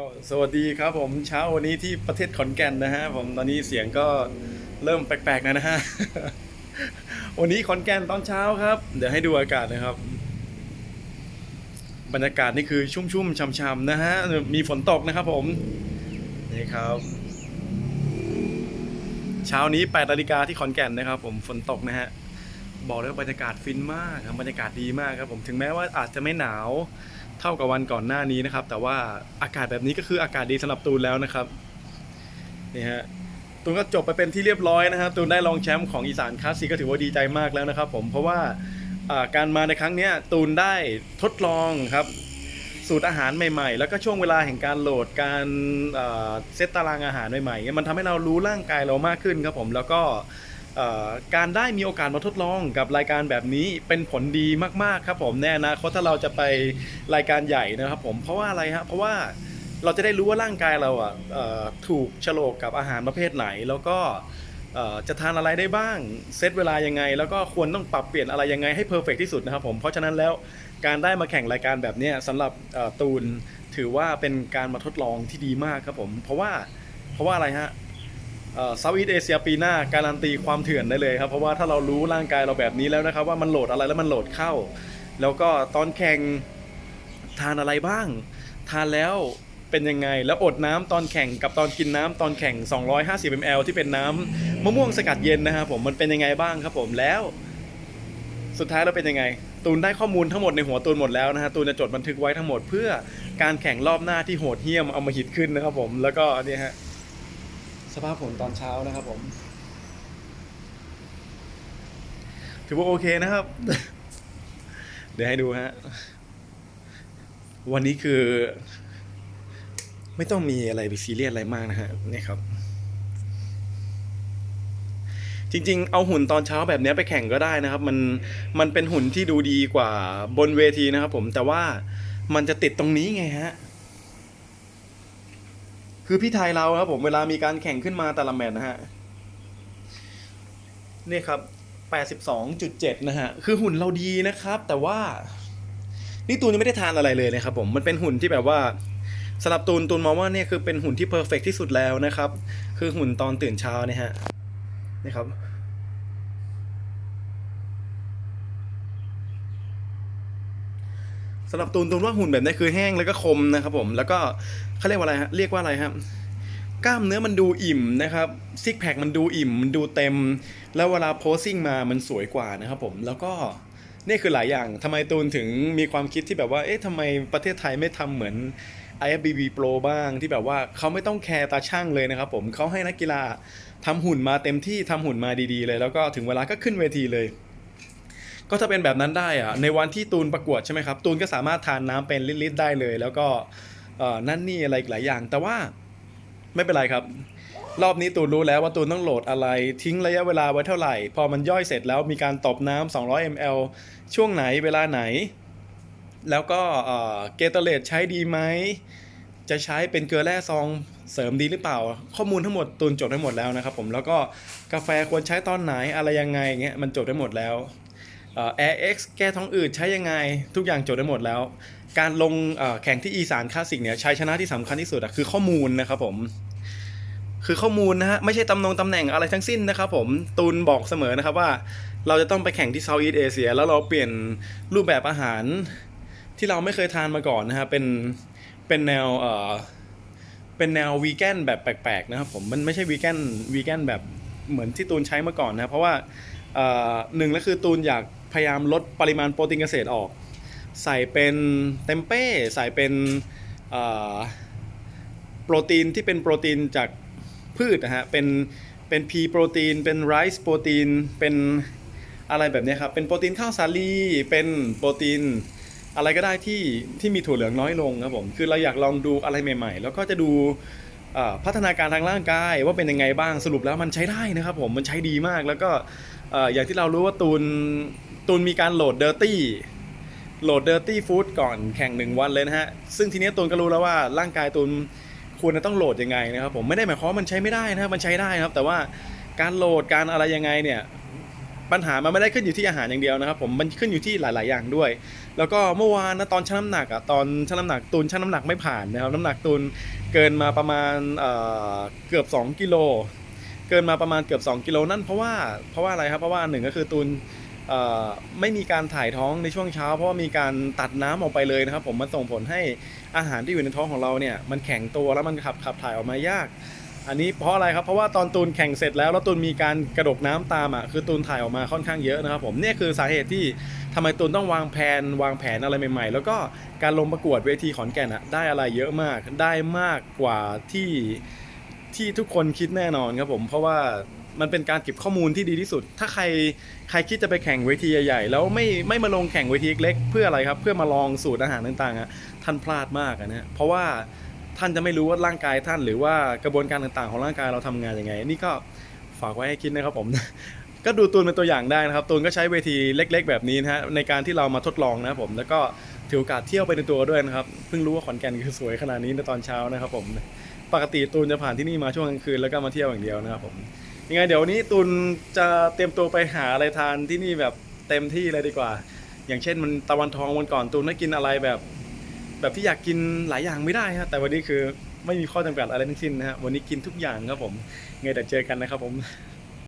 ก็สวัสดีครับผมเช้าวันนี้ที่ประเทศขอนแก่นนะฮะผมตอนนี้เสียงก็เริ่มแปลกๆนะนะฮะ วันนี้ขอนแก่นตอนเช้าครับ เดี๋ยวให้ดูอากาศนะครับ บรรยากาศนี่คือชุ่มๆช่ำๆนะฮะมีฝนตกนะครับผมนี่ครับเช้านี้8นาฬิกาที่ขอนแก่นนะครับ ผมฝนตกนะฮะ บอกเลยว่าบรรยากาศฟินมากครับบรรยากาศดีมากครับผมถึงแม้ว่าอาจจะไม่หนาวเท่ากับวันก่อนหน้านี้นะครับ แต่ว่าอากาศแบบนี้ก็คืออากาศดีสำหรับตูนแล้วนะครับนี่ฮะตูนก็จบไปเป็นที่เรียบร้อยนะครับตูนได้รองแชมป์ของอีสานคลาสสิกก็ถือว่าดีใจมากแล้วนะครับ ผมเพราะว่าการมาในครั้งนี้ตูนได้ทดลองครับสูตรอาหารใหม่ๆ แล้วก็ช่วงเวลาแห่งการโหลดการเซตตารางอาหารใหม่ๆ มันทำให้เรารู้ร่างกายเรามากขึ้นครับผมแล้วก็ การได้มีโอกาสมาทดลองกับรายการแบบนี้เป็นผลดีมากๆครับผมในอนาคตถ้าเราจะไปรายการใหญ่นะครับผมเพราะว่าอะไรฮะเพราะว่าเราจะได้รู้ว่าร่างกายเราอะถูกฉลกกับอาหารประเภทไหน แล้วก็จะทานอะไรได้บ้างเซตเวลายังไง แล้วก็ควรต้องปรับเปลี่ยนอะไรยังไงให้เพอร์เฟกที่สุดนะครับผมเพราะฉะนั้นแล้วการได้มาแข่งรายการแบบนี้สำหรับตูนถือว่าเป็นการมาทดลองที่ดีมากครับผมเพราะว่าเพราะว่าอะไรฮะ เซาท์อีสเอเชียปีหน้าการันตีความเถื่อนได้เลยครับ เพราะว่าถ้าเรารู้ร่างกายเราแบบนี้แล้วนะครับว่ามันโหลดอะไรแล้วมันโหลดเข้า แล้วก็ตอนแข่งทานอะไรบ้าง ทานแล้วเป็นยังไง แล้วอดน้ำตอนแข่งกับตอนกินน้ำตอนแข่ง 250 ml ที่เป็นน้ำมะม่วงสกัดเย็นนะครับผมมันเป็นยังไงบ้างครับผมแล้ว สุดท้ายเราเป็นยังไง ตูนได้ข้อมูลทั้งหมดในหัวตูนหมดแล้วนะฮะตูนจะจดบันทึกไว้ทั้งหมดเพื่อการแข่งรอบหน้าที่โหดเหี้ยมเอามาหิดขึ้นนะครับผมแล้วก็เนี่ยฮะ สภาพฝนตอนเช้านะครับผม ถือว่าโอเคนะครับ เดี๋ยวให้ดูฮะ วันนี้คือ ไม่ต้องมีอะไรไปซีเรียสอะไรมากนะฮะนี่ครับ จริงๆ เอาหุ่นตอนเช้าแบบนี้ไปแข่งก็ได้นะครับ มันมันเป็นหุ่นที่ดูดีกว่าบนเวทีนะครับผมแต่ว่ามันจะติดตรงนี้ไงฮะ คือพี่ไทยเราครับผมเวลามีการแข่งขึ้นมาแต่ละแมตช์นะฮะนี่ครับ82.7 นะฮะ คือหุ่นเราดีนะครับ แต่ว่า นี่ตูนยังไม่ได้ทานอะไรเลยนะครับผมมันเป็นหุ่นที่แบบว่าสำหรับตูนตูนมองว่าเนี่ยคือเป็นหุ่นที่เพอร์เฟกที่สุดแล้วนะครับ คือหุ่นตอนตื่นเช้าเนี่ยฮะนี่ครับำหรับตูนตูนว่าหุ่นแบบนี้คือแห้งแล้วก็คมนะครับผมแล้วก็เขาเรียกว่าอะไรฮะเรียกว่าอะไรครับกล้ามเนื้อมันดูอิ่มนะครับซิกแพคมันดูอิ่มมันดูเต็ม แล้วเวลาโพสซิ่งมามันสวยกว่านะครับผมแล้วก็นี่คือหลายอย่างทำไมตูนถึงมีความคิดที่แบบว่าเอ๊ะทำไมประเทศไทยไม่ทำเหมือน IFBB Pro บ้างที่แบบว่าเขาไม่ต้องแคร์ตาช่างเลยนะครับผมเขาให้นักกีฬาทำหุ่นมาเต็มที่ทำหุ่นมาดีๆเลย แล้วก็ถึงเวลาก็ขึ้นเวทีเลย ก็ถ้าเป็นแบบนั้นได้อะในวันที่ตูนประกวดใช่ไหมครับ ตูนก็สามารถทานน้ำเป็นลิตรๆได้เลย แล้วก็นั่นนี่อะไรอีกหลายอย่าง แต่ว่าไม่เป็นไรครับ รอบนี้ตูนรู้แล้วว่าตูนต้องโหลดอะไร ทิ้งระยะเวลาไว้เท่าไหร่ พอมันย่อยเสร็จแล้วมีการตบน้ำ200 ml ช่วงไหนเวลาไหน แล้วก็เกตเลตใช้ดีไหมจะใช้เป็นเกลือแร่ซองเสริมดีหรือเปล่า ข้อมูลทั้งหมดตูนจดได้หมดแล้วนะครับผมแล้วก็กาแฟควรใช้ตอนไหนอะไรยังไงเงี้ยมันจดได้หมดแล้ว เอ่อ Air X แก้ท้องอืดใช้ยังไง ทุกอย่างจดได้หมดแล้ว การลงแข่งที่อีสานคลาสสิกเนี่ยชัยชนะที่สำคัญที่สุดคือข้อมูลนะครับผม คือข้อมูลนะฮะไม่ใช่ตำแหน่งตำแหน่งอะไรทั้งสิ้นนะครับผมตูนบอกเสมอนะครับว่า เราจะต้องไปแข่งที่เซาท์อีสเอเชียแล้วเราเปลี่ยนรูปแบบอาหารที่เราไม่เคยทานมาก่อนนะฮะเป็นเป็นแนวเอ่อเป็นแนววีแกนแบบแปลกๆนะครับผมมันไม่ใช่วีแกนวีแกนแบบเหมือนที่ตูนใช้มาก่อนนะเพราะว่าหนึ่งก็คือตูนอยาก พยายามลดปริมาณโปรตีนเกษตรออก ใส่เป็นเต็มเป้ใส่เป็นโปรตีนที่เป็นโปรตีนจากพืชนะฮะเป็นเป็นพีโปรตีนเป็นไรซ์โปรตีนเป็นอะไรแบบนี้ครับเป็นโปรตีนข้าวสาลีเป็นโปรตีนอะไรก็ได้ที่ที่มีถั่วเหลืองน้อยลงครับผมคือเราอยากลองดูอะไรใหม่ ๆ แล้วก็จะดูพัฒนาการทางร่างกายว่าเป็นยังไงบ้างสรุปแล้วมันใช้ได้นะครับผมมันใช้ดีมากแล้วก็อย่างที่เรารู้ว่าตูน ตูนมีการโหลดเดอร์ตี้โหลดเดอร์ตี้ฟู้ดก่อนแข่งหนึ่งวันเลยนะฮะ ซึ่งทีนี้ตูนก็รู้แล้วว่าร่างกายตูนควรจะต้องโหลดยังไงนะครับผมไม่ได้หมายความว่ามันใช้ไม่ได้นะครับมันใช้ได้นะครับ แต่ว่าการโหลดการอะไรยังไงเนี่ยปัญหามันไม่ได้ขึ้นอยู่ที่อาหารอย่างเดียวนะครับผมมันขึ้นอยู่ที่หลาย ๆ อย่างด้วย แล้วก็เมื่อวานนะตอนชั่งน้ำหนักอะตอนชั่งน้ำหนักตูนชั่งน้ำหนักไม่ผ่านนะครับน้ำหนักตูนเกินมาประมาณเอ่อเกือบ 2 กิโล เกินมาประมาณเกือบ 2 กิโลนั่นเพราะว่าเพราะว่าอะไรครับเพราะว่าหนึ่งก็คือตูน เอ่อไม่มีการถ่ายท้องในช่วงเช้า เพราะว่ามีการตัดน้ำออกไปเลยนะครับ ผมมันส่งผลให้อาหารที่อยู่ในท้องของเราเนี่ยมันแข็งตัวแล้วมันขับขับถ่ายออกมายาก อันนี้เพราะอะไรครับเพราะว่าตอนตูนแข่งเสร็จแล้วแล้วตูนมีการกระดกน้ำตามอะคือตูนถ่ายออกมาค่อนข้างเยอะนะครับ ผมเนี่ยคือสาเหตุที่ทำไมตูนต้องวางแผนวางแผนอะไรใหม่ ๆ แล้วก็การลงประกวดเวทีขอนแก่นอะได้อะไรเยอะมากได้มากกว่าที่ที่ทุกคนคิดแน่นอนครับผมเพราะว่า มันเป็นการเก็บข้อมูลที่ดีที่สุด ถ้าใครใครคิดจะไปแข่งเวทีใหญ่ๆ แล้วไม่ไม่มาลงแข่งเวทีเล็กๆเพื่ออะไรครับ เพื่อมาลองสูตรอาหารต่างๆอะท่านพลาดมากอะนะเพราะว่าท่านจะไม่รู้ว่าร่างกายท่านหรือว่ากระบวนการต่างๆ ของร่างกายเราทำงานยังไง นี่ก็ฝากไว้ให้คิดนะครับผม ก็ดูตูนเป็นตัวอย่างได้นะครับตูนก็ใช้เวทีเล็ก ๆ แบบนี้นะฮะในการที่เรามาทดลองนะครับผมแล้วก็ถือโอกาสเที่ยวไปในตัวด้วยนะครับเพิ่งรู้ว่าขอนแก่นคือสวยขนาดนี้ในตอนเช้านะครับผมปกติตูนจะผ่านที่นี่มาช่วงกลางคืนแล้วก็มาเที่ยวอย่างเดียวนะครับผม ยังไงเดี๋ยววันนี้ตูนจะเตรียมตัวไปหาอะไรทานที่นี่แบบเต็มที่เลยดีกว่า อย่างเช่นมันตะวันทองวันก่อนตูนได้กินอะไรแบบ แบบที่อยากกินหลายอย่างไม่ได้ฮะแต่วันนี้คือไม่มีข้อจำกัดอะไรทั้งสิ้นนะฮะวันนี้กินทุกอย่างครับผมไงแต่เจอกันนะครับผม